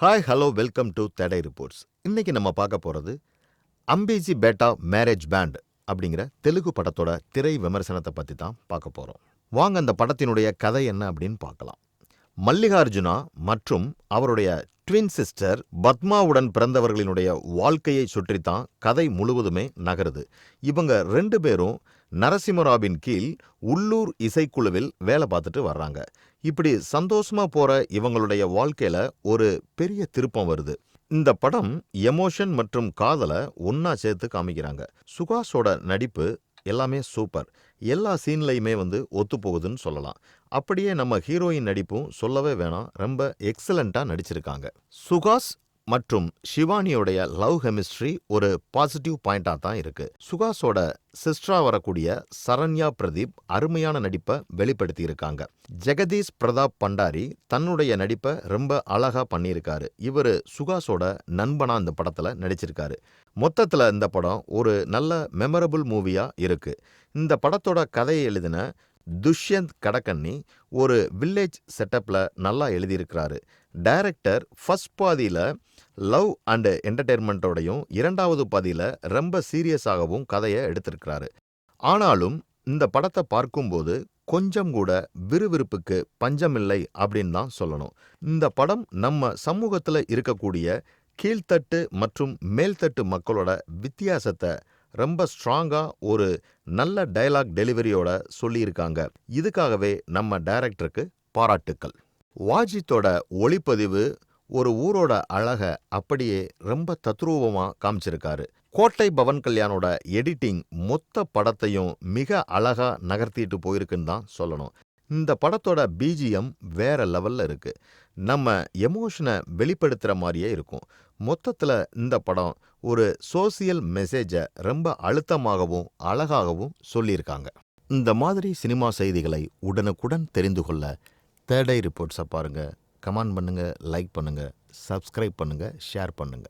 Hi hello welcome to தடை reports இன்னைக்கு நம்ம பார்க்க போகிறது அம்பிஜி பேட்டா மேரேஜ் பேண்ட் அப்படிங்கிற தெலுங்கு படத்தோட திரை விமர்சனத்தை பற்றி தான் பார்க்க போகிறோம் வாங்க அந்த படத்தினுடைய கதை என்ன அப்படின்னு பார்க்கலாம். மல்லிகார்ஜுனா மற்றும் அவருடைய ட்வின் சிஸ்டர் பத்மாவுடன் பிறந்தவர்களினுடைய வாழ்க்கையை சுற்றித்தான் கதை முழுவதுமே நகருது. இவங்க ரெண்டு பேரும் நரசிம்மராவின் கீழ் உள்ளூர் இசைக்குழுவில் வேலை பார்த்துட்டு வர்றாங்க. இப்படி சந்தோஷமா போற இவங்களுடைய வாழ்க்கையில ஒரு பெரிய திருப்பம் வருது. இந்த படம் எமோஷன் மற்றும் காதலை ஒன்னா சேர்த்து காமிக்கிறாங்க. சுகாஷோட நடிப்பு எல்லாமே சூப்பர். எல்லா சீன்லையுமே வந்து ஒத்து போகுதுன்னு சொல்லலாம். அப்படியே நம்ம ஹீரோயின் நடிப்பும் சொல்லவே வேணாம். ரொம்ப எக்ஸலண்ட்டாக நடிச்சிருக்காங்க. சுகாஷ் மற்றும் ஷிவானியோடைய லவ் கெமிஸ்ட்ரி ஒரு பாசிட்டிவ் பாயிண்டாக தான் இருக்கு. சுகாஷோட சிஸ்டரா வரக்கூடிய சரண்யா பிரதீப் அருமையான நடிப்பை வெளிப்படுத்தி இருக்காங்க. ஜெகதீஷ் பிரதாப் பண்டாரி தன்னுடைய நடிப்பை ரொம்ப அழகா பண்ணியிருக்காரு. இவர் சுகாஷோட நண்பனா இந்த படத்துல நடிச்சிருக்காரு. மொத்தத்துல இந்த படம் ஒரு நல்ல மெமரபிள் மூவியா இருக்கு. இந்த படத்தோட கதையை எழுதின துஷ்யந்த் கடக்கண்ணி ஒரு வில்லேஜ் செட்டப்பில் நல்லா எழுதியிருக்கிறாரு. டைரக்டர் ஃபர்ஸ்ட் பாதியில் லவ் அண்ட் என்டர்டெயின்மெண்ட்டோடையும் இரண்டாவது பாதியில் ரொம்ப சீரியஸாகவும் கதையை எடுத்திருக்கிறாரு. ஆனாலும் இந்த படத்தை பார்க்கும்போது கொஞ்சம் கூட விறுவிறுப்புக்கு பஞ்சமில்லை அப்படின்னு தான் சொல்லணும். இந்த படம் நம்ம சமூகத்தில் இருக்கக்கூடிய கீழ்த்தட்டு மற்றும் மேல்தட்டு மக்களோட வித்தியாசத்தை ரொம்ப ஸ்ட்ராங்கா ஒரு நல்ல டயலாக் டெலிவரியோட சொல்லியிருக்காங்க. இதுக்காகவே நம்ம டைரக்டருக்கு பாராட்டுக்கள். வாஜித்தோட ஒளிப்பதிவு ஒரு ஊரோட அழக அப்படியே ரொம்ப தத்ரூபமா காமிச்சிருக்காரு. கோட்டை பவன் கல்யாணோட எடிட்டிங் மொத்த படத்தையும் மிக அழகா நகர்த்திட்டு போயிருக்குன்னு தான் சொல்லணும். இந்த படத்தோட பிஜிஎம் வேற லெவல்ல இருக்கு. நம்ம எமோஷனை வெளிப்படுத்துற மாதிரியே இருக்கும். மொத்தத்துல இந்த படம் ஒரு சோசியல் மெசேஜை ரொம்ப அழுத்தமாகவும் அழகாகவும் சொல்லியிருக்காங்க. இந்த மாதிரி சினிமா செய்திகளை உடனுக்குடன் தெரிந்து கொள்ள தேர்ட் ஐ ரிப்போர்ட்ஸை பாருங்க. கமெண்ட் பண்ணுங்க லைக் பண்ணுங்க சப்ஸ்கிரைப் பண்ணுங்க ஷேர் பண்ணுங்க.